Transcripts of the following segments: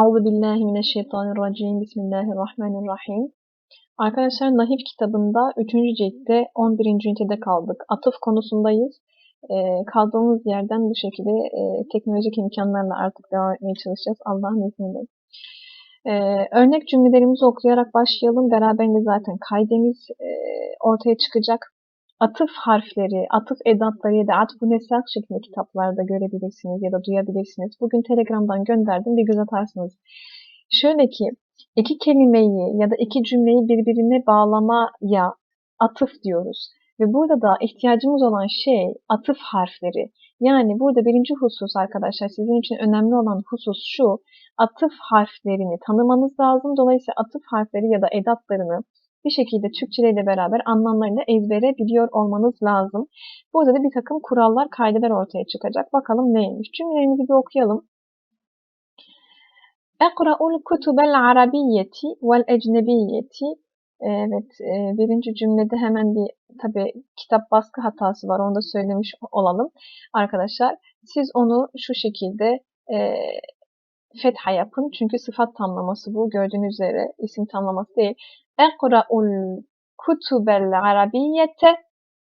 Euzu billahi mineşşeytanirracim. Bismillahirrahmanirrahim. Arkadaşlar Nahif kitabında 3. ciltte 11. ünitede kaldık. Atıf konusundayız. Ee, kaldığımız yerden bu şekilde e, teknolojik imkanlarla artık devam etmeye çalışacağız Allah'ın izniyle. Ee, örnek cümlelerimizi okuyarak başlayalım. Beraberinde zaten kaydemiz e, ortaya çıkacak. Atıf harfleri, atıf edatları ya da atfu nesak şeklinde kitaplarda görebilirsiniz ya da duyabilirsiniz. Bugün Telegram'dan gönderdim bir göz atarsınız. Şöyle ki iki kelimeyi ya da iki cümleyi birbirine bağlamaya atıf diyoruz. Ve burada da ihtiyacımız olan şey atıf harfleri. Yani burada birinci husus arkadaşlar sizin için önemli olan husus şu. Atıf harflerini tanımanız lazım. Dolayısıyla atıf harfleri ya da edatlarını bir şekilde Türkçeleriyle beraber anlamlarını ezbere biliyor olmanız lazım. Burada da bir takım kurallar, kaideler ortaya çıkacak. Bakalım neymiş? Cümlelerimizi bir okuyalım. Ekra'ul kutubel arabiyyeti vel ecnebiyyeti Evet, e, birinci cümlede hemen bir tabi kitap baskı hatası var. Onu da söylemiş olalım arkadaşlar. Siz onu şu şekilde e, fetha yapın. Çünkü sıfat tamlaması bu. Gördüğünüz üzere isim tamlaması değil. Ekra'ul kutubel arabiyyete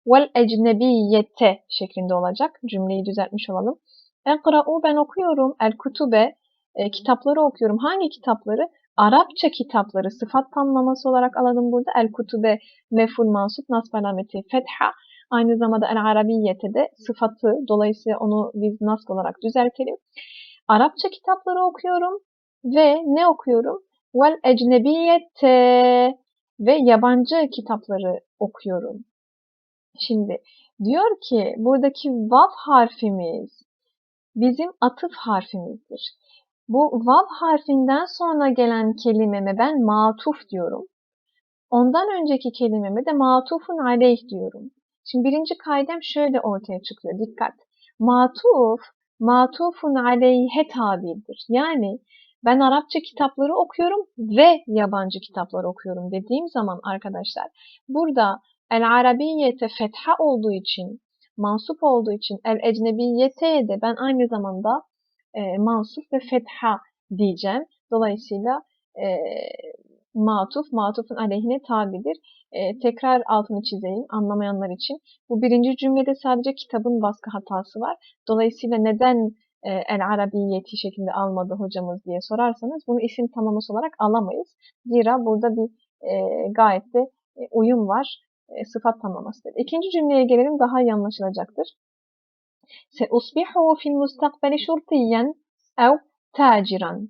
vel ecnebiyyete şeklinde olacak. Cümleyi düzeltmiş olalım. Ekra'u ben okuyorum. El kutube kitapları okuyorum. Hangi kitapları? Arapça kitapları sıfat tamlaması olarak alalım burada. El kutube meful mansup nasb alameti fetha. Aynı zamanda el arabiyyete de sıfatı. Dolayısıyla onu biz nasb olarak düzeltelim. Arapça kitapları okuyorum ve ne okuyorum? Vel ecnebiyette ve yabancı kitapları okuyorum. Şimdi diyor ki buradaki vav harfimiz bizim atıf harfimizdir. Bu vav harfinden sonra gelen kelimeme ben matuf diyorum. Ondan önceki kelimeme de matufun aleyh diyorum. Şimdi birinci kaydem şöyle ortaya çıkıyor. Dikkat. Matuf, matufun aleyhe tabidir. Yani ben Arapça kitapları okuyorum ve yabancı kitapları okuyorum dediğim zaman arkadaşlar burada el arabiyete fetha olduğu için, mansup olduğu için el ecnebiyete de ben aynı zamanda e, mansuf ve fetha diyeceğim. Dolayısıyla e, matuf, matufun aleyhine tabidir. E, tekrar altını çizeyim anlamayanlar için. Bu birinci cümlede sadece kitabın baskı hatası var. Dolayısıyla neden e, el arabiyeti şeklinde almadı hocamız diye sorarsanız bunu isim tamlaması olarak alamayız. Zira burada bir e, gayet de e, uyum var. E, sıfat tamlamasıdır. İkinci cümleye gelelim daha iyi anlaşılacaktır. Seusbihu fil mustakbeli şurtiyen ev taciran.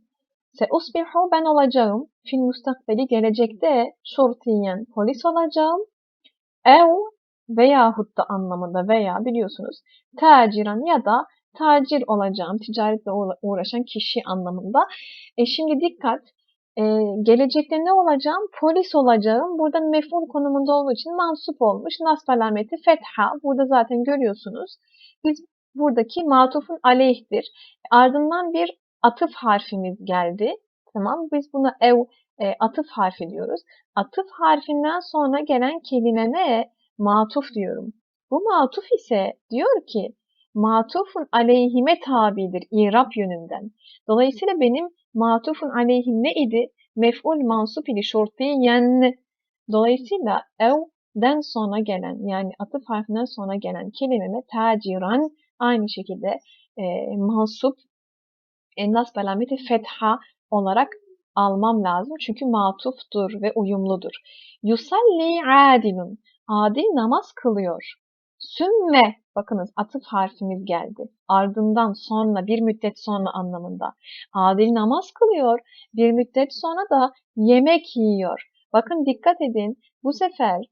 Seusbihu ben olacağım. Fil mustakbeli gelecekte şurtiyen polis olacağım. Ev veyahut da anlamında veya biliyorsunuz taciran ya da tacir olacağım, ticaretle uğraşan kişi anlamında. E şimdi dikkat, e, gelecekte ne olacağım? Polis olacağım. Burada mef'ul konumunda olduğu için mansup olmuş. Nasb alameti fetha. Burada zaten görüyorsunuz. Biz buradaki matufun aleyhtir. Ardından bir atıf harfimiz geldi. Tamam Biz buna ev e, atıf harfi diyoruz. Atıf harfinden sonra gelen kelimeme matuf diyorum. Bu matuf ise diyor ki matufun aleyhime tabidir irap yönünden. Dolayısıyla benim matufun aleyhim ne idi? Mef'ul mansup idi şortiyen. Dolayısıyla evden sonra gelen yani atıf harfinden sonra gelen kelimeme taciran aynı şekilde e, mansup endas belameti fetha olarak almam lazım. Çünkü matuftur ve uyumludur. Yusalli adilun. Adil namaz kılıyor. Sümme, bakınız atıf harfimiz geldi. Ardından sonra bir müddet sonra anlamında. Adil namaz kılıyor. Bir müddet sonra da yemek yiyor. Bakın dikkat edin bu sefer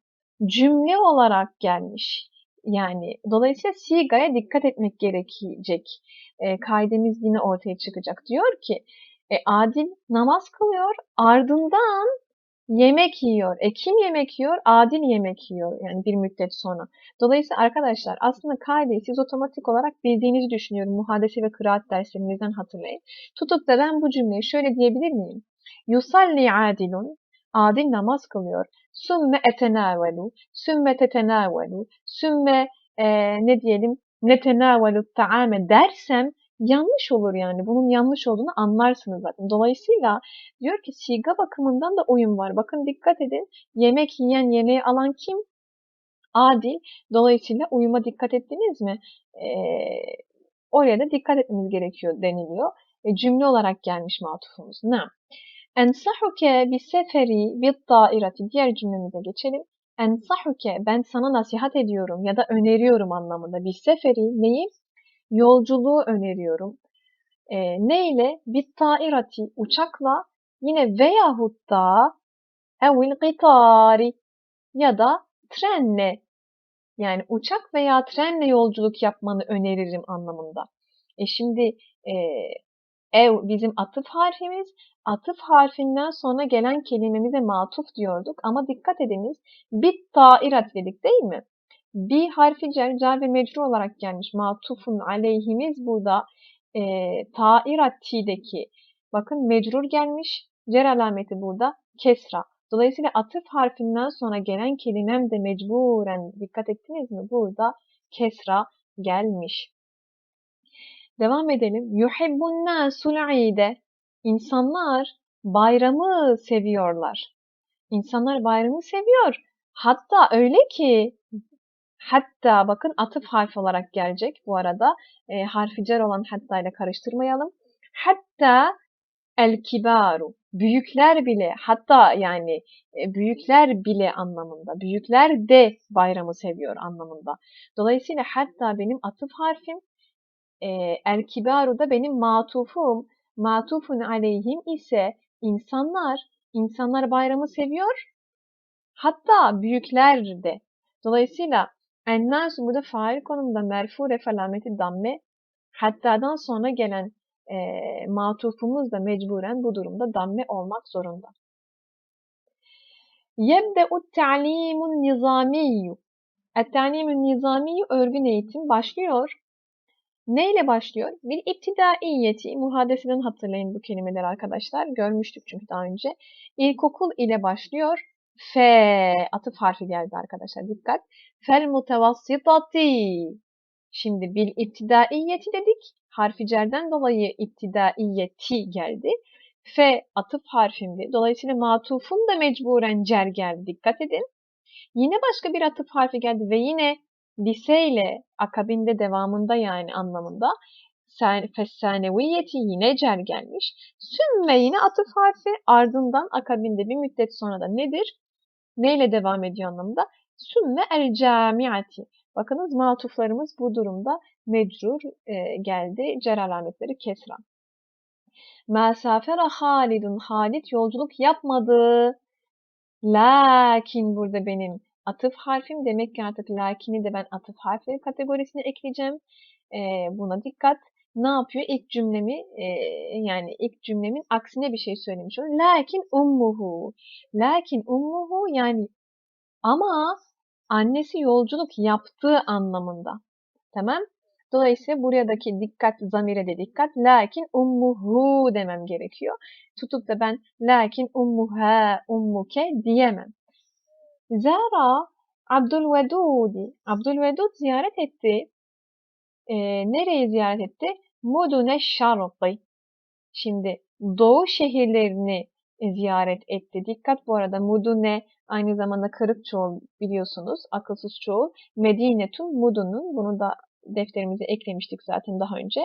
cümle olarak gelmiş. Yani dolayısıyla sigaya dikkat etmek gerekecek. E, kaidemiz yine ortaya çıkacak. Diyor ki e, adil namaz kılıyor ardından yemek yiyor. E kim yemek yiyor? Adil yemek yiyor yani bir müddet sonra. Dolayısıyla arkadaşlar aslında kaideyi siz otomatik olarak bildiğinizi düşünüyorum. Muhadese ve kıraat derslerinizden hatırlayın. Tutup da ben bu cümleyi şöyle diyebilir miyim? Yusalli adilun. Adil namaz kılıyor. Sümme etenavelu. Sümme tetenavelu. Sümme e, ne diyelim netenavelu taame dersem yanlış olur yani. Bunun yanlış olduğunu anlarsınız zaten. Dolayısıyla diyor ki siga bakımından da uyum var. Bakın dikkat edin. Yemek yiyen, yemeği alan kim? Adil. Dolayısıyla uyuma dikkat ettiniz mi? Ee, oraya da dikkat etmemiz gerekiyor deniliyor. E, cümle olarak gelmiş matufumuz. Ne? Ensahuke bi seferi bit dairati. Diğer cümlemize geçelim. Ensahuke ben sana nasihat ediyorum ya da öneriyorum anlamında. Bir seferi neyi? Yolculuğu öneriyorum. E, ne ile? Bit tairati uçakla yine veyahut da evil qitari ya da trenle yani uçak veya trenle yolculuk yapmanı öneririm anlamında. E şimdi e, ev bizim atıf harfimiz. Atıf harfinden sonra gelen kelimemize matuf diyorduk ama dikkat ediniz bit tairat dedik değil mi? Bir harfi cer ve mecrur olarak gelmiş. Matufun aleyhimiz burada e, tairati'deki bakın mecrur gelmiş. Cer alameti burada kesra. Dolayısıyla atıf harfinden sonra gelen kelimem de mecburen dikkat ettiniz mi? Burada kesra gelmiş. Devam edelim. Yuhibbun nasul ide. İnsanlar bayramı seviyorlar. İnsanlar bayramı seviyor. Hatta öyle ki hatta bakın atıf harf olarak gelecek bu arada. E, harfi cer olan hatta ile karıştırmayalım. Hatta el kibaru. Büyükler bile hatta yani e, büyükler bile anlamında. Büyükler de bayramı seviyor anlamında. Dolayısıyla hatta benim atıf harfim e, el kibaru da benim matufum. Matufun aleyhim ise insanlar, insanlar bayramı seviyor. Hatta büyükler de. Dolayısıyla ennas burada fail konumunda merfu refalameti damme. Hatta'dan sonra gelen e, matufumuz da mecburen bu durumda damme olmak zorunda. Yebde'u ta'limun nizamiyyu. Et-ta'limun nizamiyyu örgün eğitim başlıyor. Neyle başlıyor? Bir iptidaiyeti, muhadeseden hatırlayın bu kelimeleri arkadaşlar. Görmüştük çünkü daha önce. İlkokul ile başlıyor. F atıf harfi geldi arkadaşlar dikkat. Fel mutevassitati. Şimdi bir iptidaiyeti dedik. Harfi cerden dolayı iptidaiyeti geldi. F atıf harfimdi. Dolayısıyla matufun da mecburen cer geldi. Dikkat edin. Yine başka bir atıf harfi geldi ve yine liseyle akabinde devamında yani anlamında fessaneviyeti yine cer gelmiş. Sümme yine atıf harfi ardından akabinde bir müddet sonra da nedir? Neyle devam ediyor anlamında? Sümme el camiati. Bakınız matuflarımız bu durumda mecrur e, geldi. Cer alametleri kesra. Mesafera Halidun. Halid yolculuk yapmadı. Lakin burada benim atıf harfim. Demek ki artık lakini de ben atıf harfi kategorisine ekleyeceğim. E, buna dikkat. Ne yapıyor? İlk cümlemi e, yani ilk cümlemin aksine bir şey söylemiş oluyor. Lakin ummuhu. Lakin ummuhu yani ama annesi yolculuk yaptığı anlamında. Tamam? Dolayısıyla buradaki dikkat, zamire de dikkat. Lakin ummuhu demem gerekiyor. Tutup da ben lakin ummuha, ummuke diyemem. Zara Abdülvedudi. Abdülvedud ziyaret etti. E, nereyi ziyaret etti? Mudune Şarqı. Şimdi doğu şehirlerini ziyaret etti. Dikkat bu arada Mudune aynı zamanda kırık çoğul biliyorsunuz. Akılsız çoğul. Medinetun Mudunun. Bunu da defterimize eklemiştik zaten daha önce.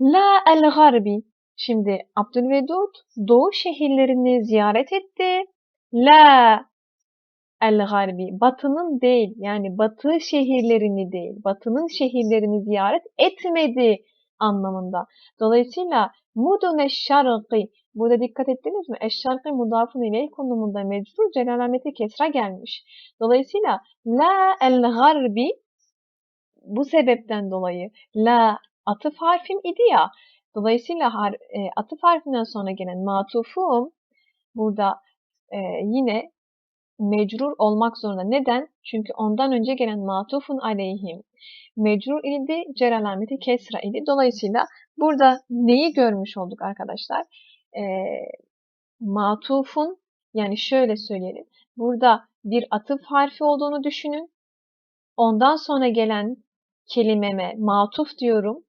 La el Garbi. Şimdi Abdülvedud doğu şehirlerini ziyaret etti. La el Garbi. Batının değil yani batı şehirlerini değil. Batının şehirlerini ziyaret etmedi anlamında. Dolayısıyla mudune şarkı Burada dikkat ettiniz mi? Eşşarkı mudafun iley konumunda mecbur celalameti kesra gelmiş. Dolayısıyla la el garbi bu sebepten dolayı la atıf harfim idi ya. Dolayısıyla har, e, atıf harfinden sonra gelen matufum burada e, yine mecrur olmak zorunda. Neden? Çünkü ondan önce gelen matufun aleyhim mecrur idi, cer alameti kesra idi. Dolayısıyla burada neyi görmüş olduk arkadaşlar? E, matufun yani şöyle söyleyelim. Burada bir atıf harfi olduğunu düşünün. Ondan sonra gelen kelimeme matuf diyorum.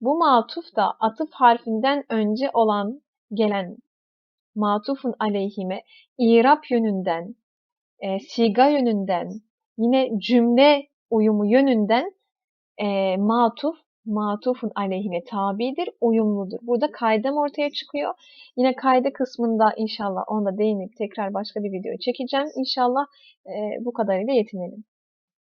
Bu matuf da atıf harfinden önce olan gelen matufun aleyhime irap yönünden, e, siga yönünden, yine cümle uyumu yönünden e, matuf, matufun aleyhine tabidir, uyumludur. Burada kaydem ortaya çıkıyor. Yine kayda kısmında inşallah onda değinip tekrar başka bir video çekeceğim. İnşallah e, bu kadarıyla yetinelim.